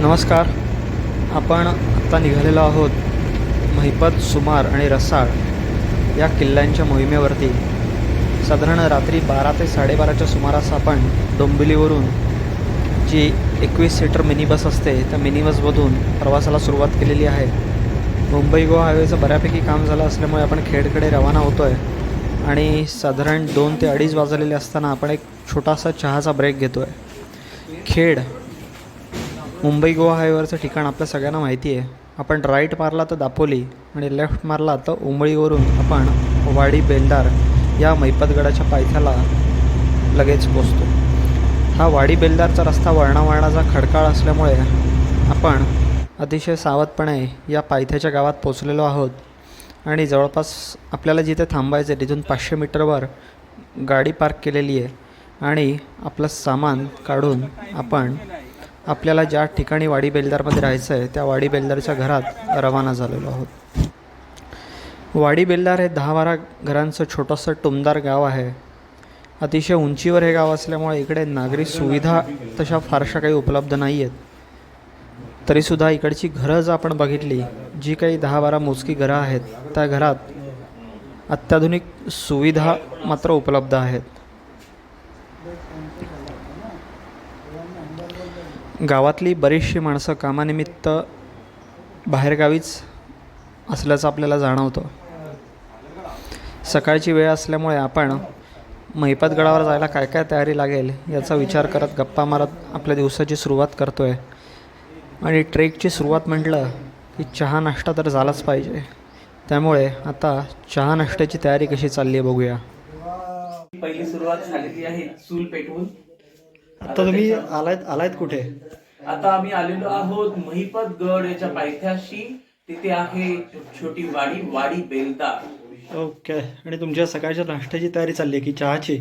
नमस्कार. आपण आत्ता निघालेलो आहोत महिपत सुमार आणि रसाळ या किल्ल्यांच्या मोहिमेवरती. साधारण रात्री बारा ते साडेबाराच्या सुमारास आपण डोंबिवलीवरून जी एकवीस सीटर मिनी बस असते त्या मिनी बसमधून प्रवासाला सुरुवात केलेली आहे. मुंबई गोवा हायवेचं बऱ्यापैकी काम झालं असल्यामुळे आपण खेडकडे रवाना होतो आहे आणि साधारण दोन ते अडीच वाजलेले असताना आपण एक छोटासा चहाचा ब्रेक घेतो आहे खेड मुंबई गोवा हायवेवरचं ठिकाण आपल्या सगळ्यांना माहिती आहे. आपण राईट मारला तर दापोली आणि लेफ्ट मारला तर उंबळीवरून आपण वाडी बेलदार या मैपतगडाच्या पायथ्याला लगेच पोचतो. हा वाडी बेलदारचा रस्ता वळणावळणाचा खडकाळ असल्यामुळे आपण अतिशय सावधपणे या पायथ्याच्या गावात पोचलेलो आहोत. आणि जवळपास आपल्याला जिथे थांबायचं आहे तिथून पाचशे मीटरवर गाडी पार्क केलेली आहे. आणि आपलं सामान काढून आपण आपल्याला ज्या ठिकाणी वाडी बेलदारमध्ये राहायचं आहे त्या वाडी बेलदारच्या घरात रवाना झालेलो आहोत. वाडी बेलदार हे दहा बारा घरांचं छोटंसं टुमदार गाव आहे. अतिशय उंचीवर हे गाव असल्यामुळे इकडे नागरी सुविधा तशा फारशा काही उपलब्ध नाही आहेत तरीसुद्धा इकडची घरं जर आपण बघितली जी काही दहा बारा मोजकी घरं आहेत त्या घरात अत्याधुनिक सुविधा मात्र उपलब्ध आहेत. गावातली बरीचशी माणसं कामानिमित्त बाहेरगावीच असल्याचं आपल्याला जाणवतं. सकाळची वेळ असल्यामुळे आपण महिपतगडावर जायला काय काय तयारी लागेल याचा विचार करत गप्पा मारत आपल्या दिवसाची सुरुवात करतो आहे आणि ट्रेकची सुरुवात म्हटलं की चहा नाश्ता तर झालाच पाहिजे. त्यामुळे आता चहा नाश्त्याची तयारी कशी चालली आहे बघूया. पहिली सुरुवात झालेली आहे चूल पेटवून. आता तुम्ही आलायत आलायत कुठे? आता आम्ही आलेलो आहोत महिपत गड याच्या पायथ्याशी. तिथे आहे छोटी वाडी वाडी बेलदार ओके. आणि तुमच्या सकाळच्या नाश्त्याची तयारी चालली आहे की चहाची?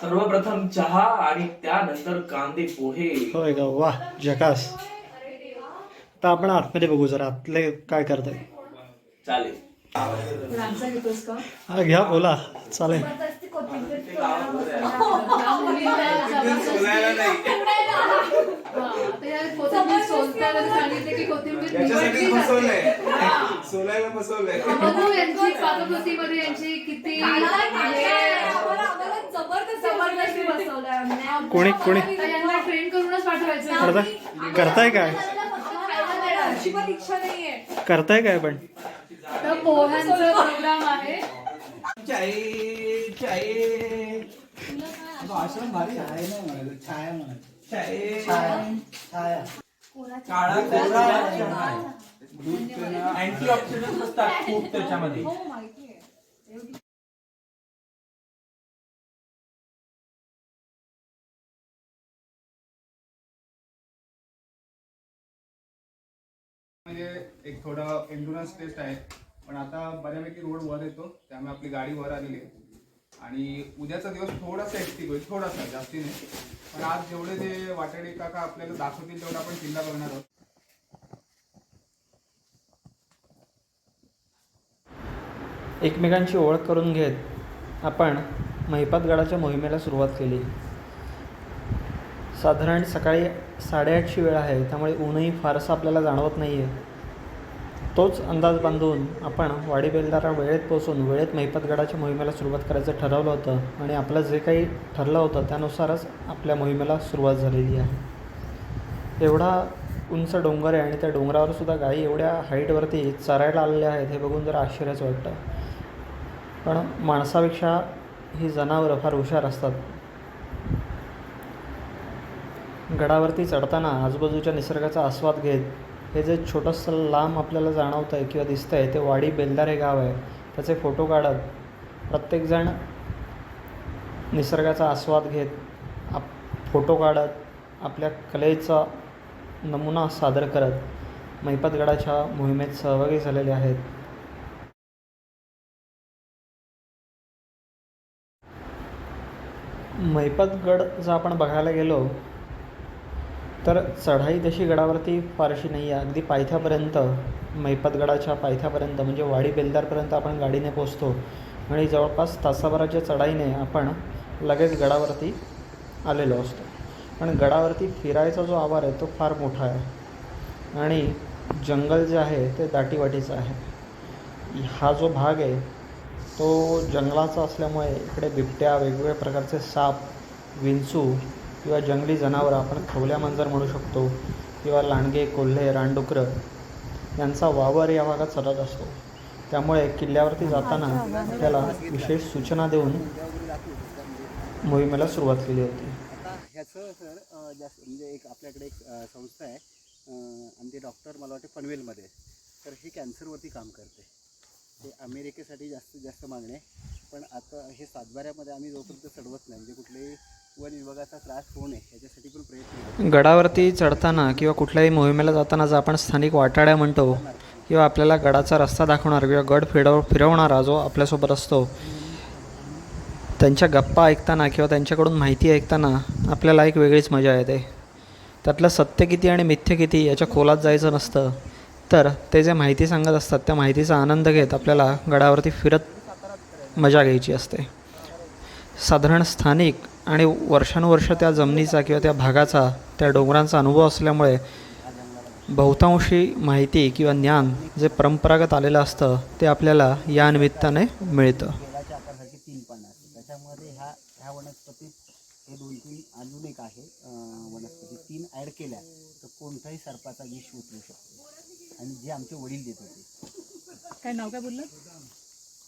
सर्वप्रथम चहा आणि त्यानंतर कांदे पोहे. होय का वा जकास. आता आपण आतमध्ये बघू जरा आतले काय करताय? चालेल. हा घ्या बोला. चालेल. सांगितले की कोथिंबीर बघू यांची पाककृतीमध्ये यांची किती कोणी कोणी? तर यांना ट्रेन करूनच पाठवायचं करताय करताय काय इच्छा नाहीये. करताय काय पण? तर पोह्यांचा प्रोग्राम आहे अँटी ऑक्सिडंट असतात खूप त्याच्यामध्ये म्हणजे एक थोडं एन्डुरन्स टेस्ट आहे. पण आता बऱ्यापैकी रोड वर येतो त्यामुळे आपली गाडी वर आलेली आहे. आणि उद्याचा दिवस थोडासा ॲक्टिव्ह होईल थोडासा जास्ती नाही पण आज जेवढे ते वाटाडे काका आपल्याला दाखवतील तेवढा आपण किल्ला बघणार आहोत. एकमेकांची ओळख करून घेत आपण महिपातगडाच्या मोहिमेला सुरुवात केली. साधारण सकाळी साडेआठची वेळ आहे त्यामुळे ऊनही फारसं आपल्याला जाणवत नाही आहे तोच अंदाज बांधून आपण वाडी बेलदारा वेळेत पोहोचून वेळेत महिपतगडाच्या मोहिमेला सुरुवात करायचं ठरवलं होतं आणि आपलं जे काही ठरलं होतं त्यानुसारच आपल्या मोहिमेला सुरुवात झालेली आहे. एवढा उंच डोंगर आहे आणि त्या डोंगरावर सुद्धा गायी एवढ्या हाईटवरती चरायला आलेल्या आहेत हे बघून जरा आश्चर्यच वाटतं. पण माणसापेक्षा ही जनावरं फार हुशार असतात. गडावरती चढताना आजूबाजूच्या निसर्गाचा आस्वाद घेत हे जे छोटंसं लांब आपल्याला जाणवतं आहे किंवा दिसतं आहे ते वाडी बेलदार हे गाव आहे. त्याचे फोटो काढत प्रत्येकजण निसर्गाचा आस्वाद घेत आप फोटो काढत आपल्या कलेचा नमुना सादर करत महिपतगडाच्या मोहिमेत सहभागी झालेले आहेत. महिपतगड जर आपण बघायला गेलो तर चढाई तशी गडावरती फारशी नाही आहे अगदी पायथ्यापर्यंत मैपतगडाच्या पायथ्यापर्यंत म्हणजे वाडी बेलदारपर्यंत आपण गाडीने पोचतो आणि जवळपास तासाभराच्या चढाईने आपण लगेच गडावरती आलेलो असतो. पण गडावरती फिरायचा जो आवार आहे तो फार मोठा आहे. आणि जंगल जे आहे ते दाटीवाटीचं आहे. हा जो भाग आहे तो जंगलाचा असल्यामुळे इकडे बिबट्या वेगवेगळ्या प्रकारचे साप विंचू किंवा जंगली जनावरं आपण खवल्या मांजर म्हणू शकतो किंवा लांडगे कोल्हे रानडुकरं यांचा वावर या भागात सतत असतो. त्यामुळे किल्ल्यावरती जाताना आपल्याला विशेष सूचना देऊन मोहिमेला सुरुवात केली होती. ह्याचं सर जास्त म्हणजे एक आपल्याकडे एक संस्था आहे आणि ते डॉक्टर मला वाटते पनवेलमध्ये. तर ही कॅन्सरवरती काम करते. ते अमेरिकेसाठी जास्तीत जास्त मागणे पण आता हे सातबाऱ्यामध्ये आम्ही जोपर्यंत चढवत नाही म्हणजे त्रास होऊ नये याच्यासाठी पण प्रयत्न गडावरती चढताना किंवा कुठल्याही मोहिमेला जाताना जर आपण स्थानिक वाटाड्या म्हणतो किंवा आपल्याला गडाचा रस्ता दाखवणार किंवा गड फिरव फिरवणारा जो आपल्यासोबत असतो त्यांच्या गप्पा ऐकताना किंवा त्यांच्याकडून माहिती ऐकताना आपल्याला एक वेगळीच मजा येते. त्यातलं सत्य किती आणि मिथ्य किती याच्या खोलात जायचं नसतं. तर ते जे माहिती सांगत असतात त्या माहितीचा आनंद घेत आपल्याला गडावरती फिरत मजा घ्यायची असते. साधारण स्थानिक आणि वर्षानुवर्ष त्या जमिनीचा किंवा त्या भागाचा त्या डोंगरांचा अनुभव असल्यामुळे बहुतांशी माहिती किंवा ज्ञान जे परंपरागत आलेलं असतं ते आपल्याला या निमित्ताने मिळतं. त्याच्यामध्ये ह्या ह्या वनस्पतीत हे दोन तीन अजून एक आहे. अ, वनस्पती तीन ॲड केल्या तर कोणताही सर्पाचा विष उचलू शकतो. आणि जे आमचे वडील देत होते. काय नाव काय बोललं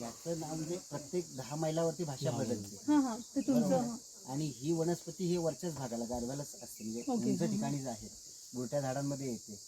याचं नाव म्हणजे प्रत्येक दहा मैलावरती भाषा बदलते. हां हां. ते तुमचं आणि ही वनस्पती ही वरच्याच भागाला गारव्यालाच असते. म्हणजे. उंच ठिकाणीच आहे. मोठ्या झाडांमध्ये येते.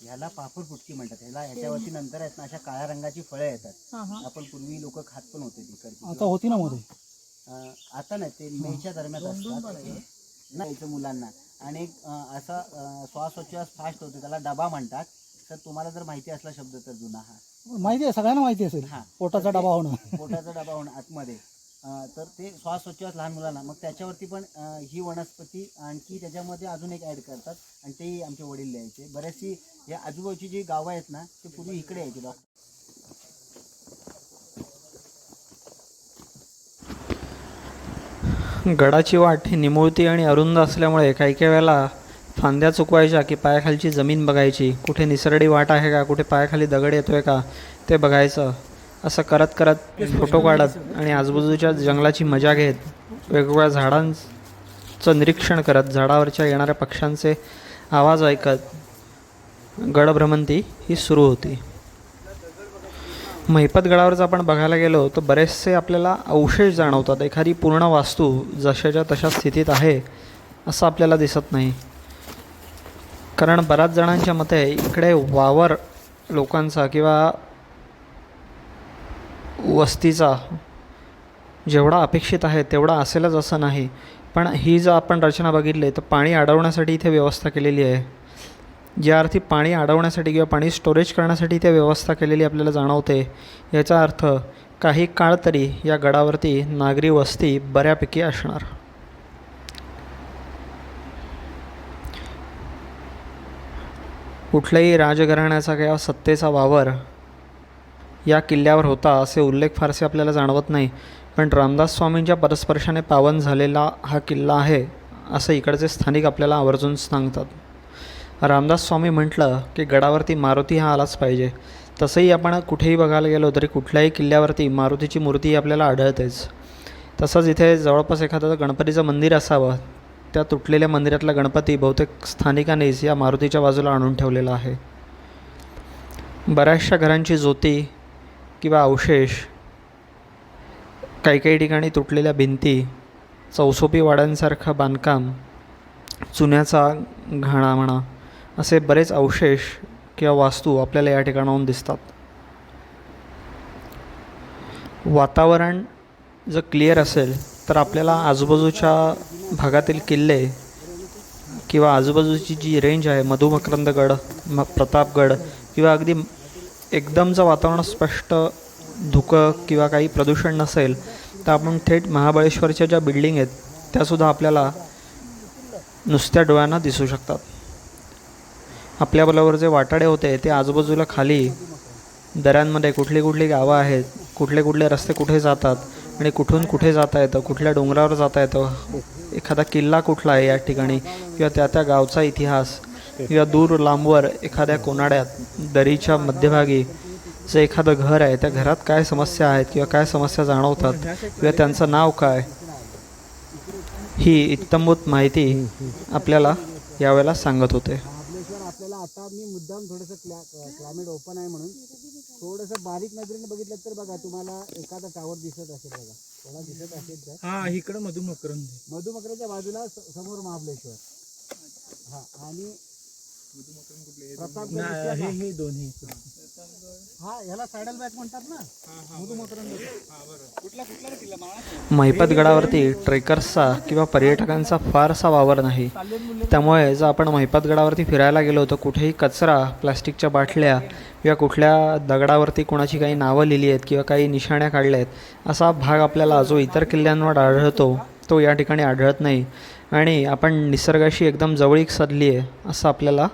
ह्याला पापड फुटकी म्हणतात. ह्याला ह्याच्यावरती नंतर आहेत ना अशा काळ्या रंगाची फळं येतात. हां हां. आपण पूर्वी लोक खात पण होते तिकडची. आता होती ना मध्ये? अं, आता नाही. ते मेच्या दरम्यान असतात. नाही यायचं मुलांना. आणि एक अं, असा अं, श्वासोच्छ्वास फास्ट होतो. त्याला डबा म्हणतात. तर तुम्हाला जर माहिती असला शब्द तर जुना हा. माहिती आहे सगळ्यांना माहिती असेल. हा. पोटाचा डबा होणं. पोटाचा डबा होणं आतमध्ये. अं, तर ते श्वासोच्छ्वास लहान मुलांना. मग त्याच्यावरती पण अं, ही वनस्पती आणखी त्याच्यामध्ये अजून एक ॲड करतात आणि तेही आमचे वडील द्यायचे बरेचशी या आजूबाजूची जी गावं आहेत ना ते पूर्वी इकडे यायचे डॉक्टर. गडाची वाट ही निमुळती आणि अरुंद असल्यामुळे काही काही वेळेला फांद्या चुकवायच्या की पायाखालची जमीन बघायची? कुठे निसरडी वाट आहे का? कुठे पायाखाली दगड येतो आहे का? ते बघायचं. असं करत करत फोटो काढत आणि आजूबाजूच्या जंगलाची मजा घेत वेगवेगळ्या झाडांचं निरीक्षण करत झाडावरच्या येणाऱ्या पक्ष्यांचे आवाज ऐकत गडभ्रमंती ही सुरू होती. महिपतगडावर जर आपण बघायला गेलो तर बरेचसे आपल्याला अवशेष जाणवतात. एखादी पूर्ण वास्तू जशाच्या तशा स्थितीत आहे असं आपल्याला दिसत नाही. कारण बऱ्याच जणांच्या मते इकडे वावर लोकांचा किंवा वस्तीचा जेवढा अपेक्षित आहे तेवढा असेलच असं नाही. पण ही जर आपण रचना बघितली तर पाणी अडवण्यासाठी इथे व्यवस्था केलेली आहे. ज्या अर्थी पाणी अडवण्यासाठी किंवा पाणी स्टोरेज करण्यासाठी इथे व्यवस्था केलेली आपल्याला जाणवते. याचा अर्थ काही काळ तरी या गडावरती नागरी वस्ती बऱ्यापैकी असणार. कुठल्याही राजघराण्याचा किंवा सत्तेचा वावर या किल्ल्यावर होता असे उल्लेख फारसे आपल्याला जाणवत नाही. पण रामदास स्वामींच्या परस्पर्शाने पावन झालेला हा किल्ला आहे असं इकडचे स्थानिक आपल्याला आवर्जून सांगतात. रामदास स्वामी म्हटलं की गडावरती मारुती हा आलाच पाहिजे. तसंही आपण कुठेही बघायला गेलो तरी कुठल्याही किल्ल्यावरती मारुतीची मूर्ती आपल्याला आढळतेच. तसंच इथे जवळपास एखादं गणपतीचं मंदिर असावं त्या तुटलेल्या मंदिरातला गणपती बहुतेक स्थानिकांनीच या मारुतीच्या बाजूला आणून ठेवलेला आहे. बऱ्याचशा घरांची ज्योती किंवा अवशेष काही काही ठिकाणी तुटलेल्या भिंती चौसोपी वाड्यांसारखं बांधकाम चुन्याचा घाणा म्हणा असे बरेच अवशेष किंवा वास्तू आपल्याला या ठिकाणाहून दिसतात. वातावरण जर क्लिअर असेल तर आपल्याला आजूबाजूच्या भागातील किल्ले किंवा आजूबाजूची जी रेंज आहे मधुमकरंदगड म प्रतापगड किंवा अगदी एकदम जर वातावरण स्पष्ट धुकं किंवा काही प्रदूषण नसेल तर आपण थेट महाबळेश्वरच्या ज्या बिल्डिंग आहेत त्यासुद्धा आपल्याला नुसत्या डोळ्यांना दिसू शकतात. आपल्याबरोबर जे वाटाडे होते ते आजूबाजूला खाली दऱ्यांमध्ये कुठली कुठली गावं आहेत कुठले कुठले रस्ते कुठे जातात आणि कुठून कुठे जाता येतं? कुठल्या डोंगरावर जाता येतं? एखादा किल्ला कुठला आहे या ठिकाणी? किंवा त्या त्या गावचा इतिहास? किंवा दूर लांबवर एखाद्या कोनाड्यात दरीच्या मध्यभागी जे एखादं घर आहे त्या घरात काय समस्या आहेत किंवा काय समस्या जाणवतात? किंवा त्यांचं नाव काय? ही इत्तमभूत माहिती आपल्याला यावेळेला सांगत होते. आपल्याला आता मी मुद्दाम थोडंसं क्लायमेट ओपन आहे म्हणून. थोडंसं बारीक नजरेने बघितलं तर बघा तुम्हाला एखादा टावर दिसत असेल बघा. थोडा दिसत असेल तर. हा इकडे मधून मकरंद. मधुमकराच्या बाजूला स- समोर महाबळेश्वर. हा आणि इथे हे हे दोन्ही. हा सॅडल बॅग म्हणतात ना. मधुमकरंद. कुठला कुठला किल्ला? माळा महिपत गडावरती ट्रेकर्सचा किंवा पर्यटकांचा फारसा वावर नाही. त्यामुळे जर आपण महिपत गडावरती फिरायला गेलो तर कुठेही कचरा प्लास्टिकच्या बाटल्या किंवा कुठल्या दगडावरती कोणाची काही नावं लिहिली आहेत किंवा काही निशाण्या काढल्या आहेत असा भाग आपल्याला जो इतर किल्ल्यांवर आढळतो तो या ठिकाणी आढळत नाही. आणि आपण निसर्गाशी एकदम जवळीक साधली आहे असं आपल्याला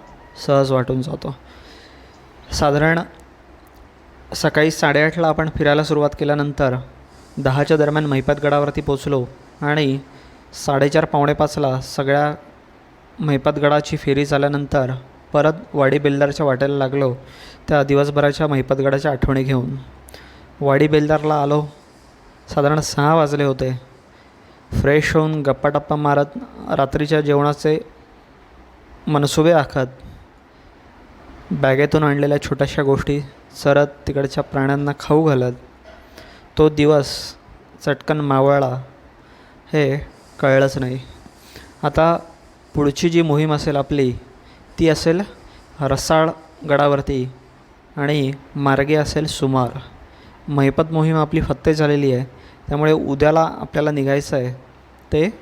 सहज वाटून जातो. साधारण सकाळी साडेआठला आपण फिरायला सुरुवात केल्यानंतर दहाच्या दरम्यान महिपत गडावरती पोचलो आणि साडेचार पावणेपाचला सगळ्या महिपत गडाची फेरी झाल्यानंतर परत वाडी बेलदारच्या वाटेला लागलो त्या दिवसभराच्या महिपतगडाच्या आठवणी घेऊन. वाडी बेलदारला आलो. साधारण सहा वाजले होते. फ्रेश होऊन गप्पाटप्पा मारत रात्रीच्या जेवणाचे मनसुबे आखत बॅगेतून आणलेल्या छोट्याशा गोष्टी सरत तिकडच्या प्राण्यांना खाऊ घालत. तो दिवस चटकन मावळला हे कळलंच नाही. आता पुढची जी मोहीम असेल आपली ती असेल रसाळ गडावरती आणि मार्गे असेल सुमार. महिपत मोहीम आपली फत्ते झालेली आहे. त्यामुळे उद्याला आपल्याला निघायचं आहे ते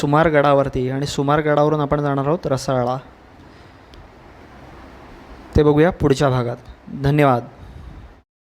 सुमारगडावरती आणि सुमारगडावरून आपण जाणार आहोत रसाळा. ते बघूया पुढच्या भागात. धन्यवाद.